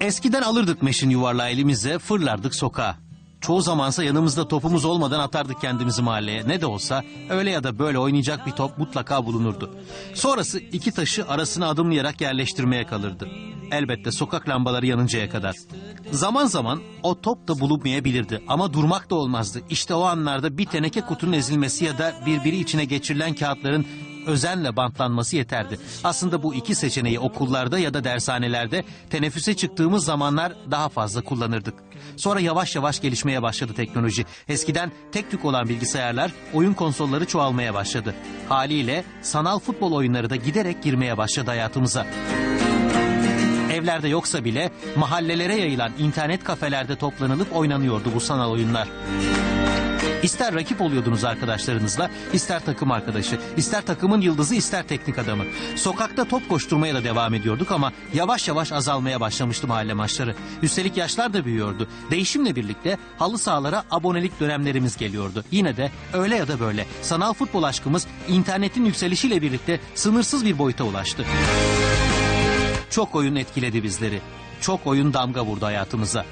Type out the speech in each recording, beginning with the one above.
Eskiden alırdık meşin yuvarlağı elimize, fırlardık sokağa. Çoğu zamansa yanımızda topumuz olmadan atardık kendimizi mahalleye. Ne de olsa öyle ya da böyle oynayacak bir top mutlaka bulunurdu. Sonrası iki taşı arasına adımlayarak yerleştirmeye kalırdı. Elbette sokak lambaları yanıncaya kadar. Zaman zaman o top da bulunmayabilirdi ama durmak da olmazdı. İşte o anlarda bir teneke kutunun ezilmesi ya da birbiri içine geçirilen kağıtların özenle bantlanması yeterdi. Aslında bu iki seçeneği okullarda ya da dershanelerde teneffüse çıktığımız zamanlar daha fazla kullanırdık. Sonra yavaş yavaş gelişmeye başladı teknoloji. Eskiden tek tük olan bilgisayarlar, oyun konsolları çoğalmaya başladı. Haliyle sanal futbol oyunları da giderek girmeye başladı hayatımıza. Evlerde yoksa bile mahallelere yayılan internet kafelerde toplanılıp oynanıyordu bu sanal oyunlar. İster rakip oluyordunuz arkadaşlarınızla, ister takım arkadaşı, ister takımın yıldızı, ister teknik adamı. Sokakta top koşturmaya da devam ediyorduk ama yavaş yavaş azalmaya başlamıştı mahalle maçları. Üstelik yaşlar da büyüyordu. Değişimle birlikte halı sahalara abonelik dönemlerimiz geliyordu. Yine de öyle ya da böyle sanal futbol aşkımız internetin yükselişiyle birlikte sınırsız bir boyuta ulaştı. Çok oyun etkiledi bizleri. Çok oyun damga vurdu hayatımıza.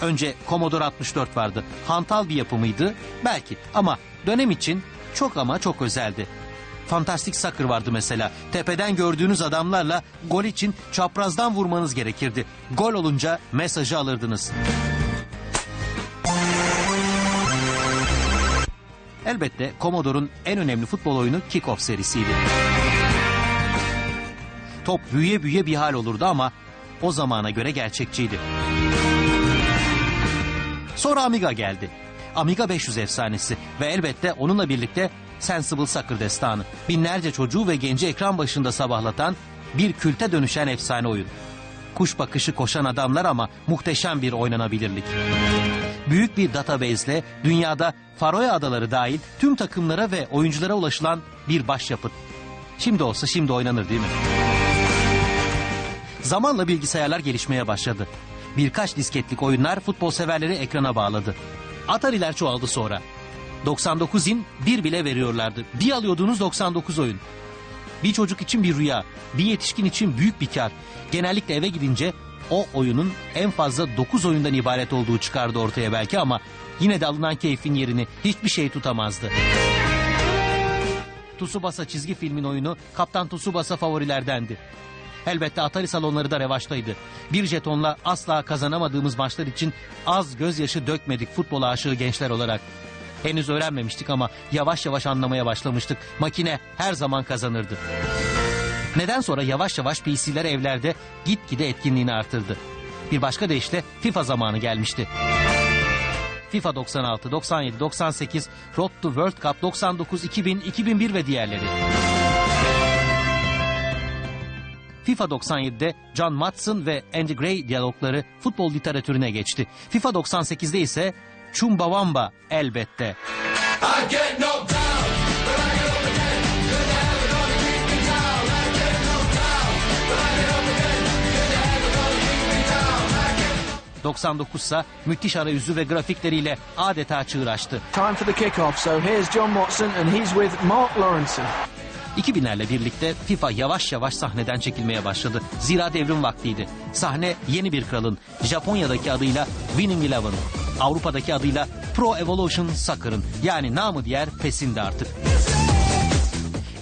Önce Commodore 64 vardı. Hantal bir yapımıydı belki ama dönem için çok ama çok özeldi. Fantastic Soccer vardı mesela. Tepeden gördüğünüz adamlarla gol için çaprazdan vurmanız gerekirdi. Gol olunca mesajı alırdınız. Elbette Commodore'un en önemli futbol oyunu Kick-Off serisiydi. Top büyüye büyüye bir hal olurdu ama o zamana göre gerçekçiydi. Sonra Amiga geldi. Amiga 500 efsanesi ve elbette onunla birlikte Sensible Soccer destanı. Binlerce çocuğu ve genci ekran başında sabahlatan bir külte dönüşen efsane oyun. Kuş bakışı koşan adamlar ama muhteşem bir oynanabilirlik. Büyük bir database'le dünyada Faroe Adaları dahil tüm takımlara ve oyunculara ulaşılan bir başyapıt. Şimdi olsa şimdi oynanır değil mi? Zamanla bilgisayarlar gelişmeye başladı. Birkaç disketlik oyunlar futbol severleri ekrana bağladı. Atari'ler çoğaldı sonra. 99 in bir bile veriyorlardı. Bir alıyordunuz 99 oyun. Bir çocuk için bir rüya, bir yetişkin için büyük bir kar. Genellikle eve gidince o oyunun en fazla 9 oyundan ibaret olduğu çıkardı ortaya belki ama yine de alınan keyfin yerini hiçbir şey tutamazdı. Tsubasa çizgi filmin oyunu Kaptan Tsubasa favorilerdendi. Elbette Atari salonları da revaçtaydı. Bir jetonla asla kazanamadığımız maçlar için az gözyaşı dökmedik futbol aşığı gençler olarak. Henüz öğrenmemiştik ama yavaş yavaş anlamaya başlamıştık. Makine her zaman kazanırdı. Neden sonra yavaş yavaş PC'ler evlerde gitgide etkinliğini artırdı. Bir başka deyişle FIFA zamanı gelmişti. FIFA 96, 97, 98, Road to World Cup 99, 2000, 2001 ve diğerleri. FIFA 97'de John Matson ve Andy Gray diyalogları futbol literatürüne geçti. FIFA 98'de ise Chumbawamba elbette. I get knocked down, but I get up again. You're never gonna keep me down. I get knocked down, but I get up again. You're never gonna keep me down. I get 99 ise müthiş arayüzü ve grafikleriyle adeta çığır açtı. Time for the kickoff. So here's John Watson, and he's with Mark Lawrenson. 2000'lerle birlikte FIFA yavaş yavaş sahneden çekilmeye başladı. Zira devrim vaktiydi. Sahne yeni bir kralın, Japonya'daki adıyla Winning Eleven, Avrupa'daki adıyla Pro Evolution Soccer'ın yani namı diğer PES'indi artık.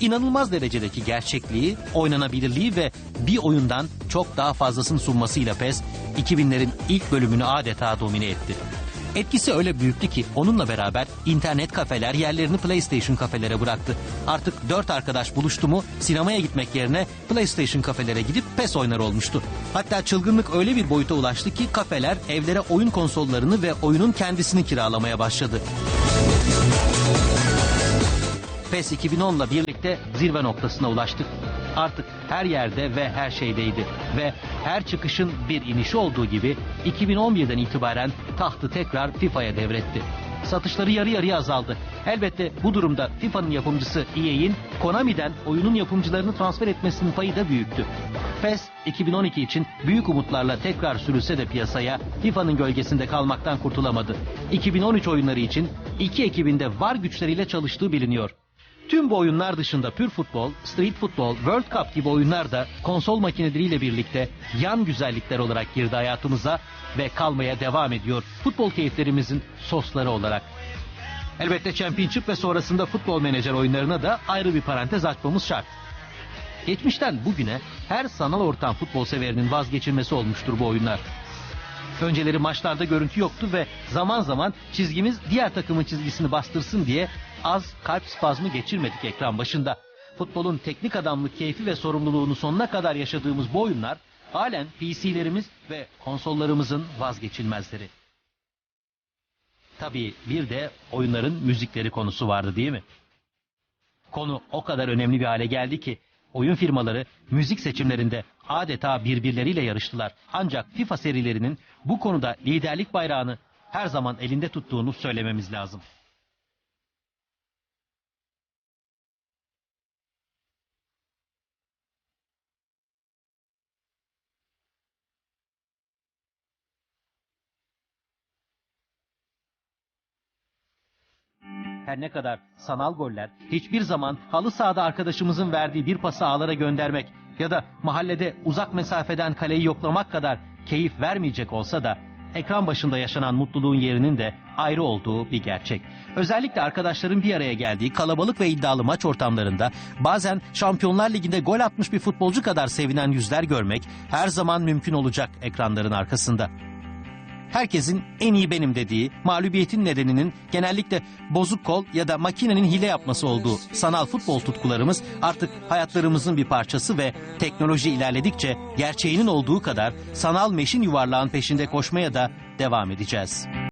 İnanılmaz derecedeki gerçekliği, oynanabilirliği ve bir oyundan çok daha fazlasını sunmasıyla PES, 2000'lerin ilk bölümünü adeta domine etti. Etkisi öyle büyüktü ki onunla beraber internet kafeler yerlerini PlayStation kafelere bıraktı. Artık dört arkadaş buluştu mu sinemaya gitmek yerine PlayStation kafelere gidip PES oynar olmuştu. Hatta çılgınlık öyle bir boyuta ulaştı ki kafeler evlere oyun konsollarını ve oyunun kendisini kiralamaya başladı. PES 2010'la birlikte zirve noktasına ulaştık. Artık her yerde ve her şeydeydi. Ve her çıkışın bir inişi olduğu gibi 2011'den itibaren tahtı tekrar FIFA'ya devretti. Satışları yarı yarıya azaldı. Elbette bu durumda FIFA'nın yapımcısı EA'in Konami'den oyunun yapımcılarını transfer etmesinin payı da büyüktü. PES 2012 için büyük umutlarla tekrar sürülse de piyasaya FIFA'nın gölgesinde kalmaktan kurtulamadı. 2013 oyunları için iki ekibinde var güçleriyle çalıştığı biliniyor. Tüm bu oyunlar dışında pür futbol, street futbol, World Cup gibi oyunlar da konsol makineleriyle birlikte yan güzellikler olarak girdi hayatımıza ve kalmaya devam ediyor futbol keyiflerimizin sosları olarak. Elbette Championship ve sonrasında futbol menajer oyunlarına da ayrı bir parantez açmamız şart. Geçmişten bugüne her sanal ortam futbol severinin vazgeçilmesi olmuştur bu oyunlar. Önceleri maçlarda görüntü yoktu ve zaman zaman çizgimiz diğer takımın çizgisini bastırsın diye az kalp spazmı geçirmedik ekran başında. Futbolun teknik adamlık keyfi ve sorumluluğunu sonuna kadar yaşadığımız bu oyunlar halen PC'lerimiz ve konsollarımızın vazgeçilmezleri. Tabii bir de oyunların müzikleri konusu vardı değil mi? Konu o kadar önemli bir hale geldi ki oyun firmaları müzik seçimlerinde adeta birbirleriyle yarıştılar. Ancak FIFA serilerinin bu konuda liderlik bayrağını her zaman elinde tuttuğunu söylememiz lazım. Her ne kadar sanal goller hiçbir zaman halı sahada arkadaşımızın verdiği bir pası ağlara göndermek ya da mahallede uzak mesafeden kaleyi yoklamak kadar keyif vermeyecek olsa da ekran başında yaşanan mutluluğun yerinin de ayrı olduğu bir gerçek. Özellikle arkadaşların bir araya geldiği kalabalık ve iddialı maç ortamlarında bazen Şampiyonlar Ligi'nde gol atmış bir futbolcu kadar sevinen yüzler görmek her zaman mümkün olacak ekranların arkasında herkesin en iyi benim dediği mağlubiyetin nedeninin genellikle bozuk kol ya da makinenin hile yapması olduğu sanal futbol tutkularımız artık hayatlarımızın bir parçası ve teknoloji ilerledikçe gerçeğinin olduğu kadar sanal meşin yuvarlağın peşinde koşmaya da devam edeceğiz.